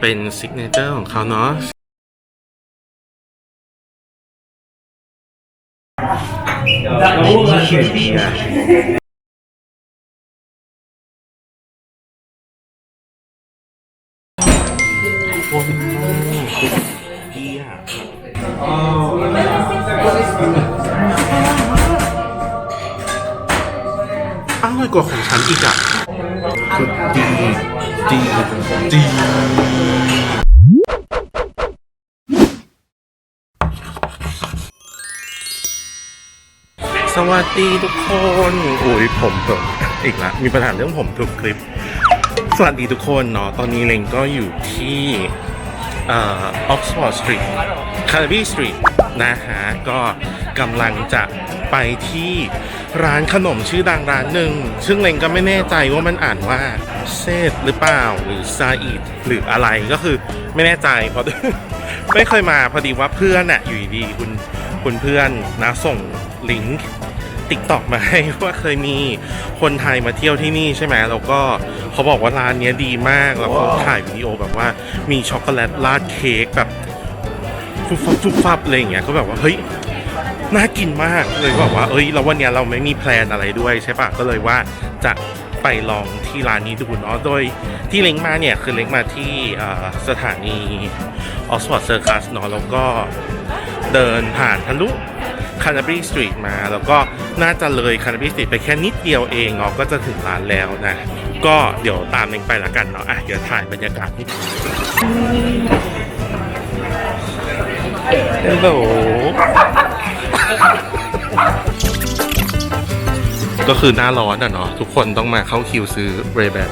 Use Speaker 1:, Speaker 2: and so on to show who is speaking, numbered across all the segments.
Speaker 1: เป็นซิกเนเจอร์ของเขาเนาะ ว่าของฉันอีกอะดีดีดีสวัสดีทุกคนอุ้ยผมเผมอีกแล้วมีปัญหาเรื่องผมทุกคลิป สวัสดีทุกคนเนาะตอนนี้เลงก็อยู่ที่ ออ Oxford Street Carnaby Street นะฮะก็กำลังจะไปที่ร้านขนมชื่อดังร้านหนึ่ง ซึ่งเลงก็ไม่แน่ใจว่ามันอ่านว่าเซดหรือเปล่าหรือซาอิดหรืออะไรก็คือไม่แน่ใจเพราะไม่เคยมาพอดีว่าเพื่อนอะอยู่ดีคุณคุณเพื่อนนะส่งลิงก์ ติ๊กตอกมาให้ว่าเคยมีคนไทยมาเที่ยวที่นี่ใช่ไหมแล้วก็เขาบอกว่าร้านเนี้ยดีมากแล้วเขาถ่ายวิดีโอแบบว่ามีช็อกโกแลตราดเค้กแบบฟุบฟับฟุบฟับอะไรอย่างเงี้ยก็แบบว่าเฮ้ยน่ากินมากเลยก็บอกว่าเอ้ยแล้ววันเนี้ยเราไม่มีแพลนอะไรด้วยใช่ปะก็เลยว่าจะไปลองที่ร้านนี้ดูเนาะโดยที่เล้งมาเนี่ยคือเล้งมาที่สถานีออสฟอร์ดเซอร์คัสเนาะแล้วก็เดินผ่านทะลุ คานาบรีสตรีทมา แล้วก็น่าจะเลยคานาบรีสตรีทไปแค่นิดเดียวเองเนาะก็จะถึงร้านแล้วนะ ก็เดี๋ยวตามเองไปละกันเนาะอะเดี๋ยวถ่ายบรรยากาศนิดฮัลโหลก็คือหน้าร้อนอะเนาะทุกคนต้องมาเข้าคิวซื้อเรแบน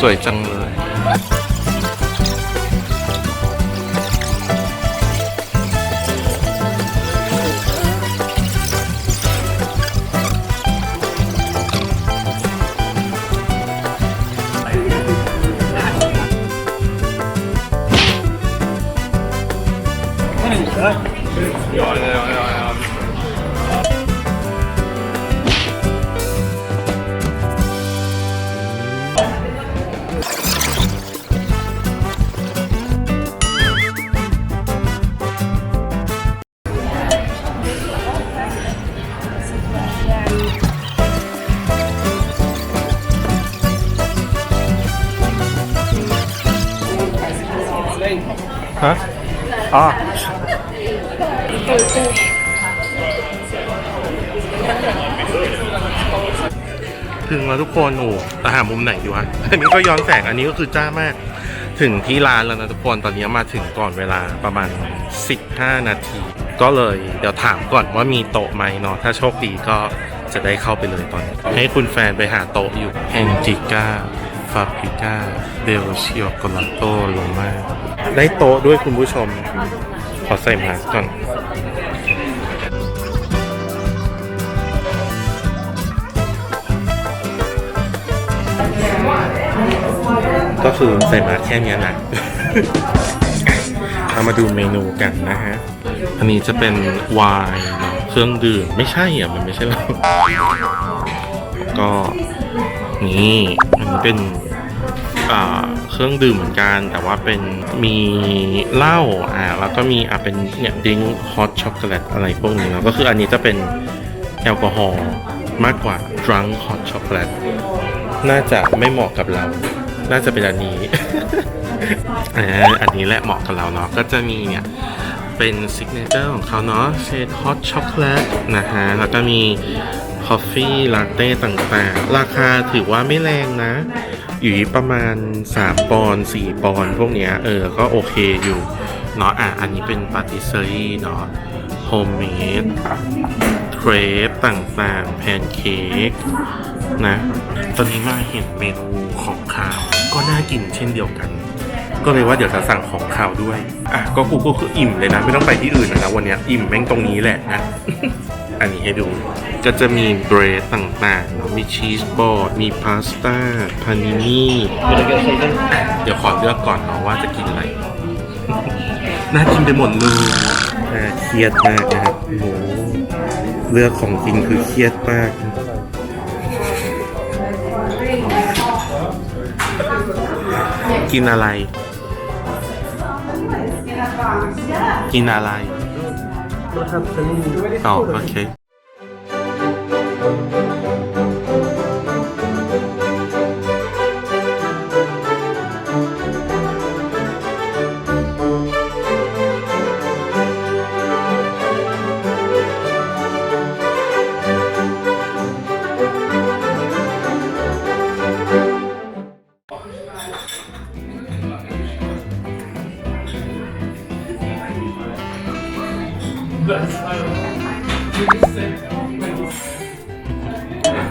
Speaker 1: สวยจังเลย ถึงแล้วทุกคนโอ้แต่หามุมไหนดีวะอันนี้ก็ย้อนแสงอันนี้ก็คือจ้ามาก ถึงที่ร้านแล้วนะทุกคนตอนนี้มาถึงก่อนเวลาประมาณ 15 นาที ก็เลยเดี๋ยวถามก่อนว่ามีโต๊ะไหมเนาะถ้าโชคดีก็จะได้เข้าไปเลยตอนนี้ให้คุณแฟนไปหาโต๊ะอยู่แองจิก้าฟาปิก้าเบลเชียโกลาโตโลมาได้โต๊ะด้วยคุณผู้ชม ขอใส่มาก่อน ก็คือใส่มาแค่เนี้ยนะเอามาดูเมนูกันนะฮะ อันนี้จะเป็นวน์เนอะเครื่องดื่มไม่ใช่อะ มันไม่ใช่เหล้าก็นี่อันนี้เป็นเครื่องดื่มเหมือนกัน แต่ว่าเป็นมีเหล้าอ่าแล้วก็มีอ่าเป็นเนี่ยดิ้งฮอตช็อกโกแลตอะไรพวกนี้เนาะก็คืออันนี้จะเป็นแอลกอฮอล์มากกว่า drunk hot chocolate น่าจะไม่เหมาะกับเรา น่าจะเป็นอันนี้ อันนี้แหละเหมาะกับเราเนาะ ก็จะมีเนี่ย เป็นซิกเนเจอร์ของเขาเนาะเชดฮอตช็อกโกแลตนะฮะ แล้วก็มีคอฟฟี่ลาเต้ต่างๆ ราคาถือว่าไม่แรงนะ อยู่ประมาณ 3 ปอนด์4ปอนด์พวกเนี้ย เออ ก็โอเคอยู่เนาะ อะ อันนี้เป็นปาติเซอรี่เนาะโฮมเมดเครปต่างๆ แพนเค้ก นะ ตอนนี้มาเห็นเมนูของข้าวก็น่ากินเช่นเดียวกัน ก็เลยว่าเดี๋ยวจะสั่งของข้าวด้วย อะก็กูก็คืออิ่มเลยนะ ไม่ต้องไปที่อื่นนะวันนี้อิ่มแม่งตรงนี้แหละนะ อันนี้ให้ดู ก็จะมีเบรดต่างๆเนอะมีชีสบอร์ด มีพาสต้า พานินี่ เดี๋ยวขอเลือกก่อนเนาะว่าจะกินอะไร น่ากินไปหมดเลยน่าเครียดมากนะครับโหเลือกของกินคือเครียดมาก กินอะไร กินอะไร
Speaker 2: ต
Speaker 1: อบโอเค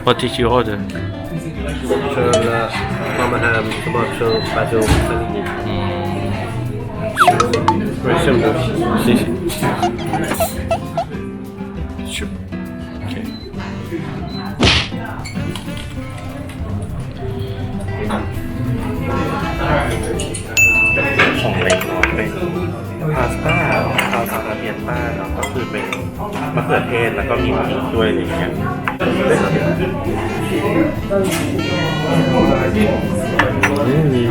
Speaker 1: What did you order?
Speaker 2: tomato, mama ham, tomato, basil, onion. Very simple.
Speaker 1: Sure. Okay. ของเล็กเนาะเป็นพาสต้าพาสต้าเมียนมาเนาะก็คือเป็น มะเขือเทศแล้วก็มีพริกด้วยอะไรอย่างเงี้ยอืมมี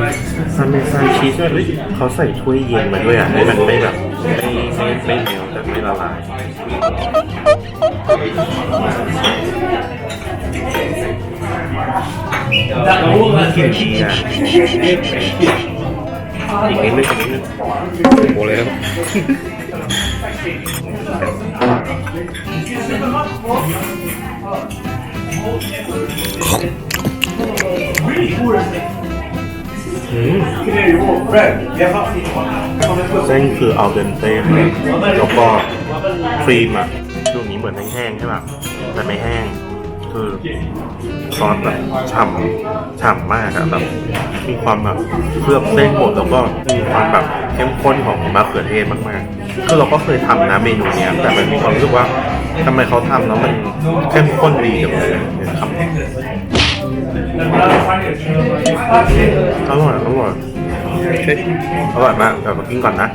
Speaker 1: ซาเมซานชีสด้วยเฮ้ยเขาใส่ถ้วยเย็นมาด้วยอะให้มันไม่แบบไม่ไม่ไม่เหนียวแต่ไม่ละลายไม่กินดีอะอีกนิดนึงอีกนิดนึงโอ้แล้วอืม เส้นคือเอาเดนเต้แล้วก็ครีมอะช่วงนี้เหมือนแห้งๆใช่ป่ะแต่ไม่แห้ง คือซอสแบบฉ่ำฉ่ำมากอะแบบมีความแบบเคลือบเส้นหมดแล้วก็มีความแบบเข้มข้นของมะเขือเทศมากๆคือเราก็เคยทำนะเมนูเนี้ยแต่มันมีความรู้สึกว่า ทำไมเขาทำแล้วมันเข้มข้นดีจังเลยเนี่ยทำอร่อยอร่อยอร่อยมากเดี๋ยวมากินก่อนนะ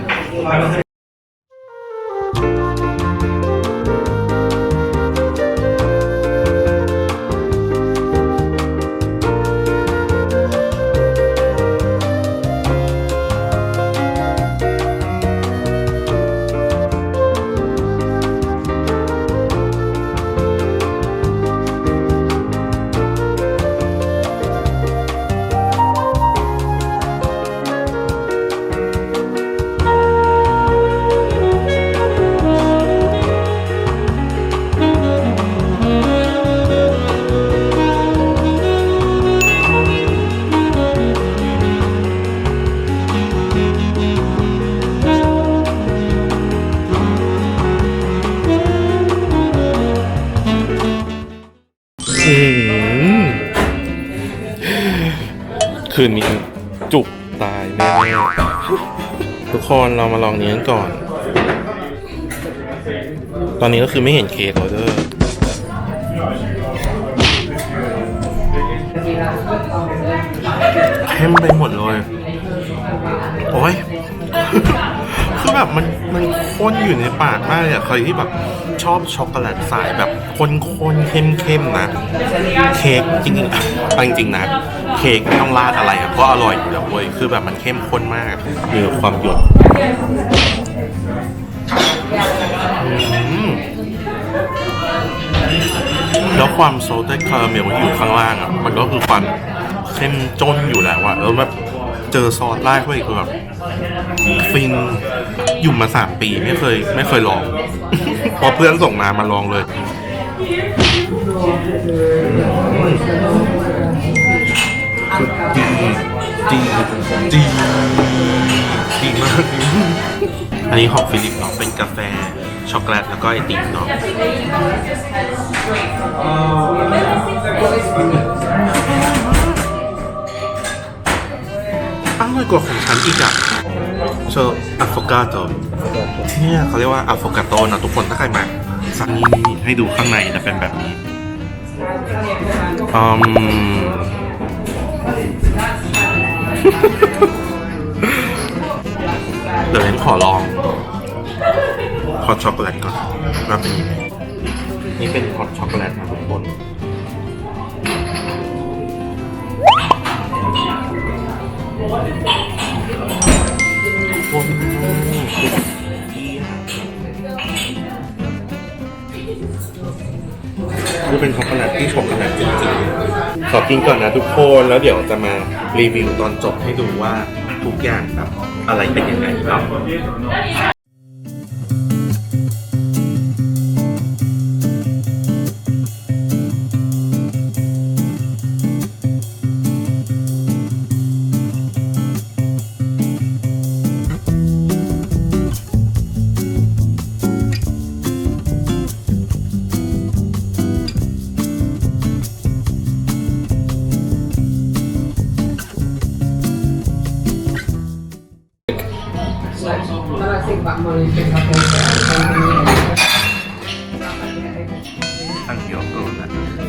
Speaker 1: คืนนี้จุกตายแน่ๆทุกคนเรามาลองนี้กันก่อน ตอนนี้ก็คือไม่เห็นเค้กออเดอร์เข้มไปหมดเลย โอ้ย คือแบบมันมันข้นอยู่ในปากมากเลยอะใครที่แบบชอบช็อกโกแลตสายแบบข้นๆเข้มๆนะ เค้กจริงๆเอาจริงๆนะ เค้กไม่ต้องราดอะไรอะก็อร่อยอยู่แล้วเว้ยคือแบบมันเข้มข้นมากมีความหยดอืมแล้วความโซเตคาราเมลที่อยู่ข้างล่างอะ มันก็คือความเข้มจนอยู่แล้วอะแล้วแบบเจอซอสราดเข้าไปคือแบบฟินอยู่มาสามปีไม่เคย ไม่เคยลอง พอเพื่อนส่งมามาลองเลย ดีดีดีดีมากอันนี้ของฟิลิปเนาะเป็นกาแฟช็อกโกแลตแล้วก็ไอติมเนาะอร่อยกว่าของฉันอีกอะเชออะโฟกาโตเนี่ยเขาเรียกว่าอะโฟกาโตนะทุกคนถ้าใครมาสั่งนี่นี่ให้ดูข้างในจะเป็นแบบนี้อืม เดี๋ยวเล้งขอลองคอช็อกโกแลตก่อนว่านี้นี่เป็นคอตช็อกโกแลตนะทุกคนคนนี่เป็นช็อกโกแลตที่ช็อกโกแลตจริง ขอกินก่อนนะทุกคนแล้วเดี๋ยวจะมารีวิวตอนจบให้ดูว่าทุกอย่างแบบอะไรเป็นยังไงเนาะ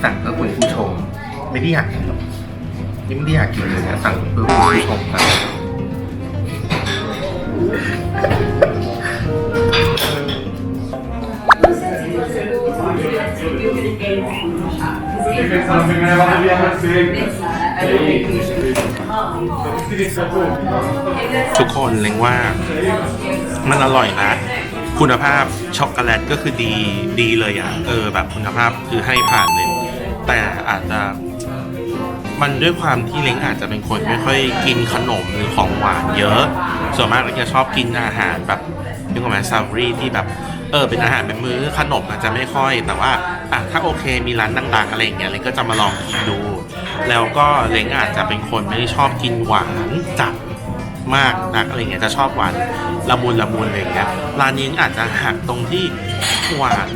Speaker 1: สั่งเพื่อคุณผู้ชม ไม่ได้อยากกินหรอกนี่ไม่ได้อยากกินเลยนะสั่งเพื่อคุณผู้ชมนะทุกคนเล็งว่ามันอร่อยนะ คุณภาพช็อกโกแลตก็คือดีดีเลยอะเออแบบคุณภาพคือให้ผ่านเลย แต่อาจจะมันด้วยความที่เล้งอาจจะเป็นคนไม่ค่อยกินขนมหรือของหวานเยอะ ส่วนมากเล้งจะชอบกินอาหารแบบนึกออกไหมซาวรี่ที่แบบเออเป็นอาหารเป็นมื้อขนมอาจจะไม่ค่อย แต่ว่าอะถ้าโอเคมีร้านดังๆอะไรอย่างเงี้ยเล้งก็จะมาลองกินดู แล้วก็เล้งอาจจะเป็นคนไม่ได้ชอบกินหวานจัด มากนักอะไรเงี้ยจะชอบหวานละมุนละมุนอะไรเงี้ยร้านนี้อาจจะหักตรงที่หวาน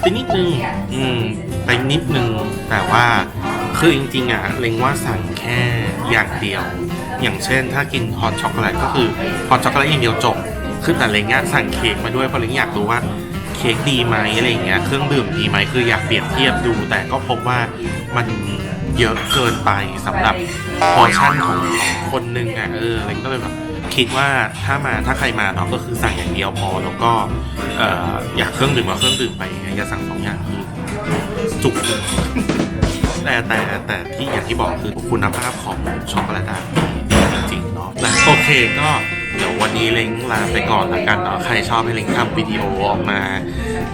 Speaker 1: ไปนิดนึงอืมไปนิดนึงแต่ว่าคือจริงๆอะเล็งว่าสั่งแค่อย่างเดียว อย่างเช่น ถ้ากินฮอตช็อกโกแลตก็คือฮอตช็อกโกแลตอย่างเดียวจบคือแต่เล็งอะสั่งเค้กมาด้วยเพราะเล็งอยากรู้ว่า เค้กดีไหมอะไรอย่างเงี้ยเครื่องดื่มดีไหมคืออยากเปรียบเทียบดู แต่ก็พบว่ามันเยอะเกินไปสำหรับพอร์ชั่นของคนหนึงอะเออเล็งก็เลยแบบคิดว่าถ้ามาถ้าใครมาเนาะก็คือสั่งอย่างเดียวพอแล้วก็เอ่ออยากเครื่องดื่มก็เครื่องดื่มไปอย่าสั่งสองอย่างคือจุกแต่แต่แต่ที่อย่างที่บอกคือคุณภาพของช็อกโกแลตอะดีจริงๆเนาะนะโอเคก็ เดี๋ยววันนี้เล้งลาไปก่อนละกันเนาะใครชอบให้เล้งทำวิดีโอออกมา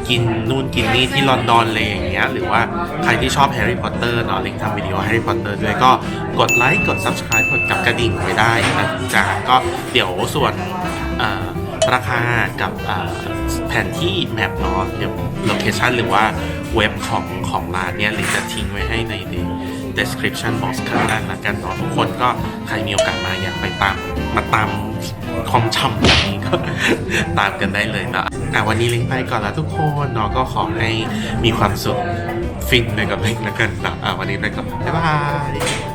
Speaker 1: กินนู่นกินนี่ที่ลอนดอนเลยอย่างเงี้ยหรือว่าใครที่ชอบแฮร์รี่พอตเตอร์เนาะเล้งทำวิดีโอแฮร์รี่พอตเตอร์ด้วยก็กดไลค์กด subscribe กดกับกระดิ่งไว้ได้นะจ๊ะก็เดี๋ยวส่วนราคากับแผนที่แมปเนาะเดี๋ยวโลเคชันหรือว่าเว็บของของร้านเนี่ยเล้งจะทิ้งไว้ให้ใน description box ข้างล่างละกันเนาะทุกคนก็ใครมีโอกาสมาอยากไปตามมาตาม ความช่ำแบบนี้ก็ ตามกันได้เลยนะอะวันนี้เล้งไปก่อนแล้วทุกคนเนาะก็ขอให้มีความสุขฟินไปกับเล้งแล้วกันนะอะวันนี้ไปก่อนบ๊ายบาย